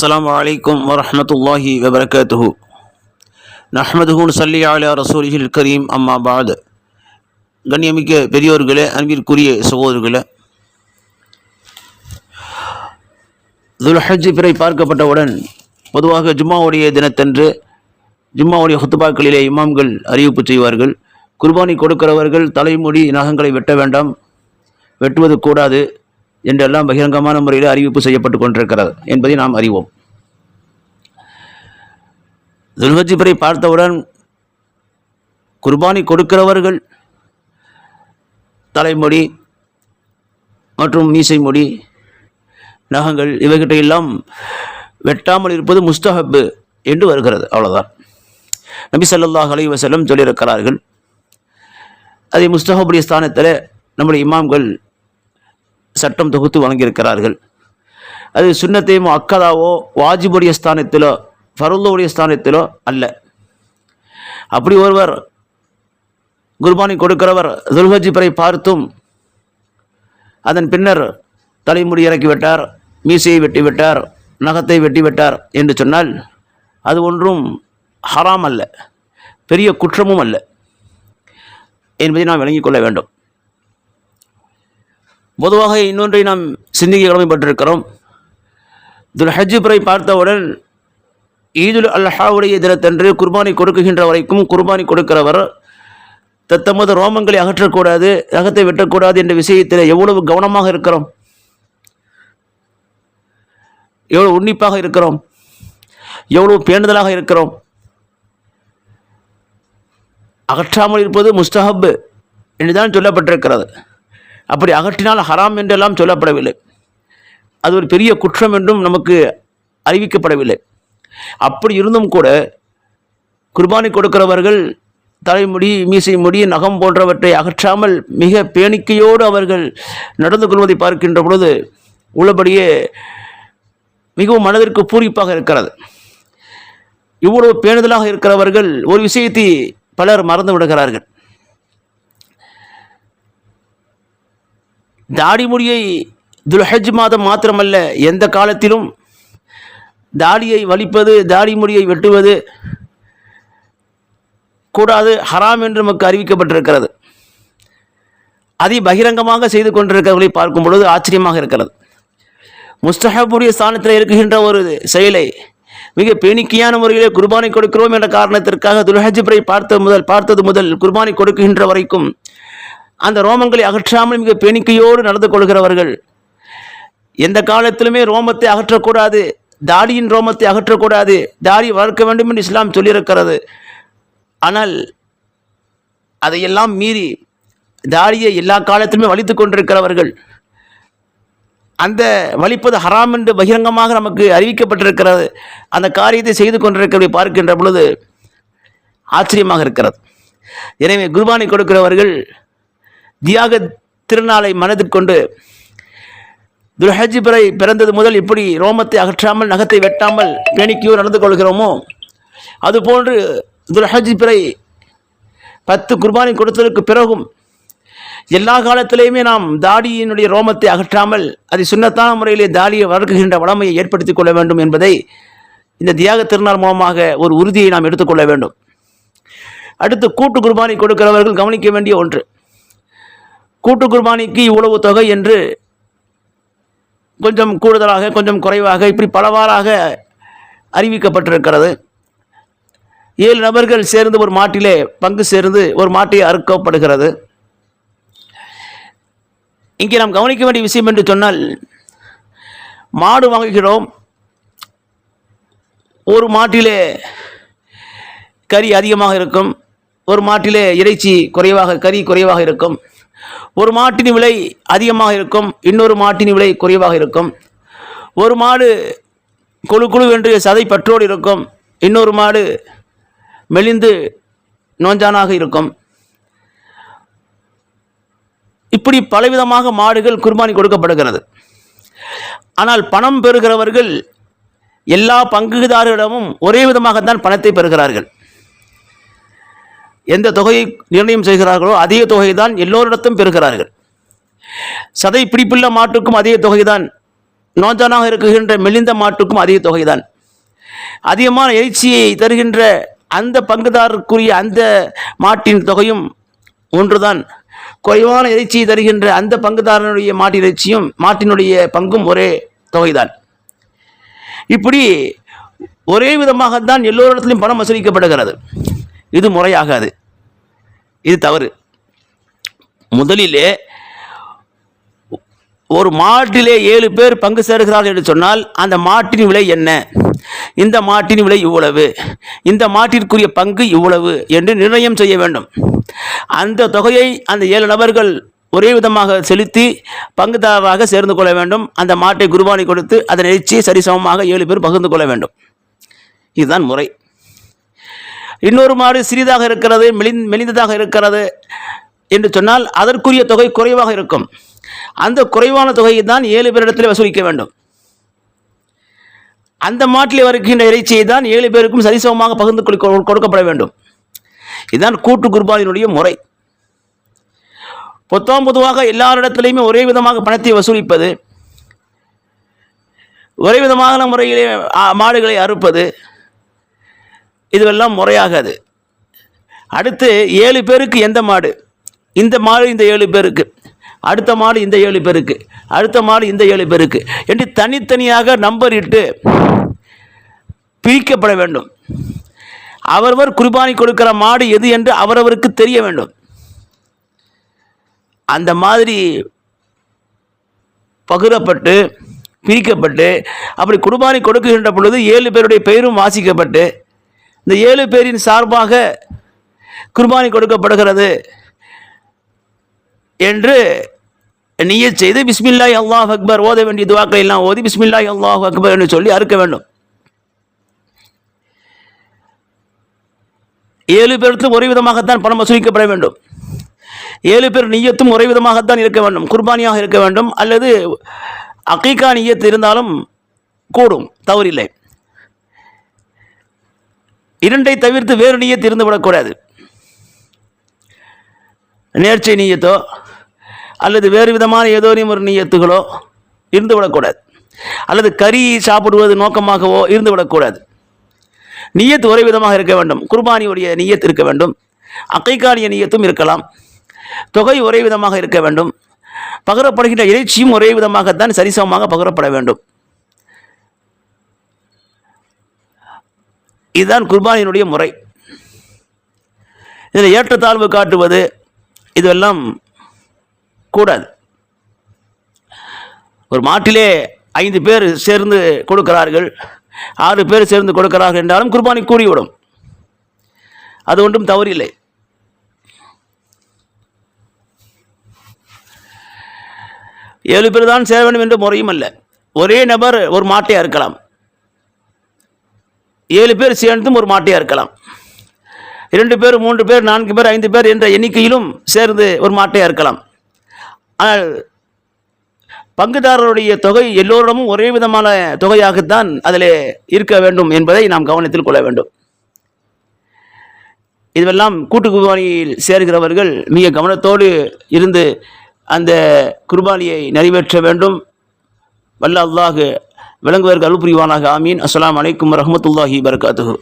السلام عليكم ورحمة الله وبركاته نحمده نصلي على رسوله الكريم أما بعد கண்ணியமிக்க பெரியோர்களே அன்பிற்குரிய சகோதரர்களே துல்ஹஜ் பிறை பார்க்கப்பட்டவுடன் பொதுவாக ஜும்மாவுடைய தினத்தன்று ஜும்மாவுடைய ஹுத்துபாக்களிலே இமாம்கள் அறிவிப்பு செய்வார்கள் குர்பானி கொடுக்கிறவர்கள் தலைமுடி நகங்களை வெட்ட வேண்டாம் வெட்டுவது கூடாது என்றெல்லாம் பகிரங்கமான முறையில் அறிவிப்பு செய்யப்பட்டு கொண்டிருக்கிறது என்பதை நாம் அறிவோம். துல்ஹஜிபரை பார்த்தவுடன் குர்பானி கொடுக்கிறவர்கள் தலைமுடி மற்றும் மீசை முடி நகங்கள் இவைகிட்ட எல்லாம் வெட்டாமல் இருப்பது முஸ்தஹப்பு என்று வருகிறது. அவ்வளோதான் நபி சல்லாஹ் அலைஹி வஸல்லம் சொல்லியிருக்கிறார்கள். அதை முஸ்தஹபுடைய ஸ்தானத்தில் நம்முடைய இமாம்கள் சட்டம் தொகுத்து வழங்கியிருக்கிறார்கள். அது சுண்ணத்தையும் அக்கதாவோ வாஜிபுடைய ஸ்தானத்திலோ ஃபருல்லோடைய ஸ்தானத்திலோ அல்ல. அப்படி ஒருவர் குர்பானி கொடுக்கிறவர் துல்ஹஜிபரை பார்த்தும் அதன் பின்னர் தலைமுடி இறக்கி விட்டார் மீசையை வெட்டி விட்டார் நகத்தை வெட்டி விட்டார் என்று சொன்னால் அது ஒன்றும் ஹராம் அல்ல பெரிய குற்றமும் அல்ல என்பதை நாம் விளங்கிக் கொள்ள வேண்டும். பொதுவாக இன்னொன்றை நாம் சிந்திக்க கடமைப்பட்டிருக்கிறோம். துல்ஹஜ் பிறை பார்த்தவுடன் ஈதுல் அல்ஹாவுடைய தினத்தன்று குர்பானி கொடுக்குகின்ற வரைக்கும் குர்பானி கொடுக்கிறவர் தத்தமது ரோமங்களை அகற்றக்கூடாது ரகத்தை வெட்டக்கூடாது என்ற விஷயத்தில் எவ்வளவு கவனமாக இருக்கிறோம். எவ்வளவு உன்னிப்பாக இருக்கிறோம். எவ்வளவு பேணுதலாக இருக்கிறோம். அகற்றாமல் இருப்பது முஸ்தஹப் என்றுதான் சொல்லப்பட்டிருக்கிறது. அப்படி அகற்றினால் ஹராம் என்றெல்லாம் சொல்லப்படவில்லை. அது ஒரு பெரிய குற்றம் என்றும் நமக்கு அறிவிக்கப்படவில்லை. அப்படி இருந்தும் கூட குர்பானி கொடுக்கிறவர்கள் தலைமுடி மீசை முடி நகம் போன்றவற்றை அகற்றாமல் மிக பேணிக்கையோடு அவர்கள் நடந்து கொள்வதை பார்க்கின்ற பொழுது உள்ளபடியே மிகவும் மனதிற்கு பூரிப்பாக இருக்கிறது. இவ்வளவு பேணுதலாக இருக்கிறவர்கள் ஒரு விஷயத்தை பலர் மறந்து விடுகிறார்கள். தாடி முடியை துல்ஹஜ் மாதம் மாத்திரமல்ல எந்த காலத்திலும் தாடியை வலிப்பது தாடி முடியை வெட்டுவது கூடாது ஹராம் என்று நமக்கு அறிவிக்கப்பட்டிருக்கிறது. அதை பகிரங்கமாக செய்து கொண்டிருக்கிறவர்களை பார்க்கும் பொழுது ஆச்சரியமாக இருக்கிறது. முஸ்தஹபுடைய ஸ்தானத்தில் இருக்கின்ற ஒரு செயலை மிக பேணிக்கையான முறையிலே குர்பானை கொடுக்கிறோம் என்ற காரணத்திற்காக துல்ஹஜிபரை பார்த்த முதல் பார்த்தது முதல் குர்பானை கொடுக்கின்ற வரைக்கும் அந்த ரோமங்களை அகற்றாமல் மிக பேணிக்கையோடு நடந்து கொள்கிறவர்கள். எந்த காலத்திலுமே ரோமத்தை அகற்றக்கூடாது. தாடியின் ரோமத்தை அகற்றக்கூடாது. தாடி வளர்க்க வேண்டும் என்று இஸ்லாம் சொல்லியிருக்கிறது. ஆனால் அதையெல்லாம் மீறி தாடியை எல்லா காலத்திலுமே வலித்து கொண்டிருக்கிறவர்கள். அந்த வலிப்பது ஹராம் என்று பகிரங்கமாக நமக்கு அறிவிக்கப்பட்டிருக்கிறது. அந்த காரியத்தை செய்து கொண்டிருக்கிறதை பார்க்கின்ற பொழுது ஆச்சரியமாக இருக்கிறது. எனவே குருபானி கொடுக்கிறவர்கள் தியாக திருநாளை மனதில் கொண்டு துல்ஹஜ் பிறந்தது முதல் இப்படி ரோமத்தை அகற்றாமல் நகத்தை வெட்டாமல் பேணிக்கையோ நடந்து கொள்கிறோமோ? அதுபோன்று துல்ஹஜ் பிறை பத்து குர்பானி கொடுத்ததற்கு பிறகும் எல்லா காலத்திலேயுமே நாம் தாடியினுடைய ரோமத்தை அகற்றாமல் அதை சுண்ணத்தான முறையிலே தாடியை வளர்க்குகின்ற வளமையை ஏற்படுத்திக் கொள்ள வேண்டும் என்பதை இந்த தியாக திருநாள் மூலமாக ஒரு உறுதியை நாம் எடுத்துக்கொள்ள வேண்டும். அடுத்து கூட்டு குர்பானி கொடுக்கிறவர்கள் கவனிக்க வேண்டிய ஒன்று. கூட்டு குர்பானிக்கு இவ்வளவு தொகை என்று கொஞ்சம் கூடுதலாக கொஞ்சம் குறைவாக இப்படி பலவாறாக அறிவிக்கப்பட்டிருக்கிறது. ஏழு நபர்கள் சேர்ந்து ஒரு மாட்டிலே பங்கு சேர்ந்து ஒரு மாட்டை அறுக்கப்படுகிறது. இங்கே நாம் கவனிக்க வேண்டிய விஷயம் என்று சொன்னால் மாடு வாங்குகிறோம். ஒரு மாட்டிலே கறி அதிகமாக இருக்கும். ஒரு மாட்டிலே இறைச்சி குறைவாக கறி குறைவாக இருக்கும். ஒரு மாட்டின் விலை அதிகமாக இருக்கும் இன்னொரு மாட்டின் விலை குறைவாக இருக்கும். ஒரு மாடு குழு குழு என்று சதை பற்றோடு இருக்கும் இன்னொரு மாடு மெலிந்து நோஞ்சானாக இருக்கும். இப்படி பலவிதமாக மாடுகள் குர்பானி கொடுக்கப்படுகிறது. ஆனால் பணம் பெறுகிறவர்கள் எல்லா பங்குதாரரிடமும் ஒரே விதமாகத்தான் பணத்தை பெறுகிறார்கள். எந்த தொகையை நிர்ணயம் செய்கிறார்களோ அதே தொகை தான் எல்லோரிடத்தும் பெறுகிறார்கள். சதை பிடிப்புள்ள மாட்டுக்கும் அதே தொகைதான். நோஞ்சானாக இருக்குகின்ற மெலிந்த மாட்டுக்கும் அதிக தொகைதான். அதிகமான எழுச்சியை தருகின்ற அந்த பங்குதாரருக்குரிய அந்த மாட்டின் தொகையும் ஒன்றுதான். குறைவான இறைச்சியை தருகின்ற அந்த பங்குதாரனுடைய மாட்டு இறைச்சியும் மாட்டினுடைய பங்கும் ஒரே தொகைதான். இப்படி ஒரே விதமாகத்தான் எல்லோரிடத்திலும் பணம் வசூலிக்கப்படுகிறது. இது முறையாகாது. இது தவறு. முதலிலே ஒரு மாட்டிலே ஏழு பேர் பங்கு சேருகிறார்கள் என்று சொன்னால் அந்த மாட்டின் விலை என்ன? இந்த மாட்டின் விலை இவ்வளவு. இந்த மாட்டிற்குரிய பங்கு இவ்வளவு என்று நிர்ணயம் செய்ய வேண்டும். அந்த தொகையை அந்த ஏழு நபர்கள் ஒரே விதமாக செலுத்தி பங்குதாரராக சேர்ந்து கொள்ள வேண்டும். அந்த மாட்டை குருபானி கொடுத்து அதனை எச்சி சரிசமமாக ஏழு பேர் பகிர்ந்து கொள்ள வேண்டும். இதுதான் முறை. இன்னொரு மாடு சிறிதாக இருக்கிறது மெலிந் மெலிந்ததாக இருக்கிறது என்று சொன்னால் அதற்குரிய தொகை குறைவாக இருக்கும். அந்த குறைவான தொகையை தான் ஏழு பேரிடத்தில் வசூலிக்க வேண்டும். அந்த மாட்டில் வருகின்ற இறைச்சியை தான் ஏழு பேருக்கும் சரிசமமாக பகிர்ந்து கொடுக்கப்பட வேண்டும். இதுதான் கூட்டு குர்பானினுடைய முறை. பொத்தாம் பொதுவாக எல்லாரிடத்திலையுமே ஒரே விதமாக பணத்தை வசூலிப்பது ஒரே விதமான முறையிலே மாடுகளை அறுப்பது இதுவெல்லாம் முறையாகாது. அடுத்து ஏழு பேருக்கு எந்த மாடு? இந்த மாடு இந்த ஏழு பேருக்கு. அடுத்த மாடு இந்த ஏழு பேருக்கு. அடுத்த மாடு இந்த ஏழு பேருக்கு. என்று தனித்தனியாக நம்பர் இட்டு பிரிக்கப்பட வேண்டும். அவரவர் குர்பானி கொடுக்கிற மாடு எது என்று அவரவருக்கு தெரிய வேண்டும். அந்த மாதிரி பகிரப்பட்டு பிரிக்கப்பட்டு அப்படி குர்பானி கொடுக்குகின்ற பொழுது ஏழு பேருடைய பெயரும் வாசிக்கப்பட்டு இந்த ஏழு பேரின் சார்பாக குர்பானி கொடுக்கப்படுகிறது என்று நியத் செய்து பிஸ்மில்லா அல்லாஹ் அக்பர் ஓத வேண்டிய துவாக்களை எல்லாம் ஓதி பிஸ்மில்லாய் அல்லாஹ் அக்பர் என்று சொல்லி அறுக்க வேண்டும். ஏழு பேருக்கும் ஒரே விதமாகத்தான் பணம் வசூலிக்கப்பட வேண்டும். ஏழு பேர் நீயத்தும் ஒரே விதமாகத்தான் இருக்க வேண்டும். குர்பானியாக இருக்க வேண்டும். அல்லது அகீகா நீயத்து இருந்தாலும் கூடும் தவறில்லை. இரண்டை தவிர்த்து வேறு நியத்து இருந்துவிடக்கூடாது நேர்ச்சை நீயத்தோ அல்லது வேறு விதமான ஏதோ ஒரு நீயத்துகளோ இருந்து விடக்கூடாது அல்லது கறி சாப்பிடுவது நோக்கமாகவோ இருந்து விடக்கூடாது ஒரே விதமாக இருக்க வேண்டும். குர்பானியுடைய நீயத்து இருக்க வேண்டும். அக்கைக்காலிய நீயத்தும் இருக்கலாம். தொகை ஒரே விதமாக இருக்க வேண்டும். பகரப்படுகின்ற இறைச்சியும் ஒரே விதமாகத்தான் சரிசமமாக பகரப்பட வேண்டும். இதுதான் குர்பானியினுடைய முறை. இதில் ஏற்றத்தாழ்வு காட்டுவது இதெல்லாம் கூடாது. ஒரு மாட்டிலே ஐந்து பேர் சேர்ந்து கொடுக்கிறார்கள். ஆறு பேர் சேர்ந்து கொடுக்கிறார்கள் என்றாலும் குர்பானி கூடிவிடும். அது ஒன்றும் தவறில்லை. ஏழு பேர் தான் சேர வேண்டும் என்ற முறையும் அல்ல. ஒரே நபர் ஒரு மாட்டையாக இருக்கலாம். ஏழு பேர் சேர்ந்தும் ஒரு மாட்டையாக இருக்கலாம். இரண்டு பேர் மூன்று பேர் நான்கு பேர் ஐந்து பேர் என்ற எண்ணிக்கையிலும் சேர்ந்து ஒரு மாட்டையாக இருக்கலாம். ஆனால் பங்குதாரருடைய தொகை எல்லோரிடமும் ஒரே விதமான தொகையாகத்தான் அதில் இருக்க வேண்டும் என்பதை நாம் கவனத்தில் கொள்ள வேண்டும். இதுவெல்லாம் கூட்டு குர்பானியில் சேர்கிறவர்கள் மிக கவனத்தோடு இருந்து அந்த குர்பானியை நிறைவேற்ற வேண்டும். வல்ல அல்லாஹு விளங்குவதற்கு அருள் புரிவானாக. ஆமீன். அஸ்லாம் அலைக்கும் வரமத்துல்லாஹி வரகாத்து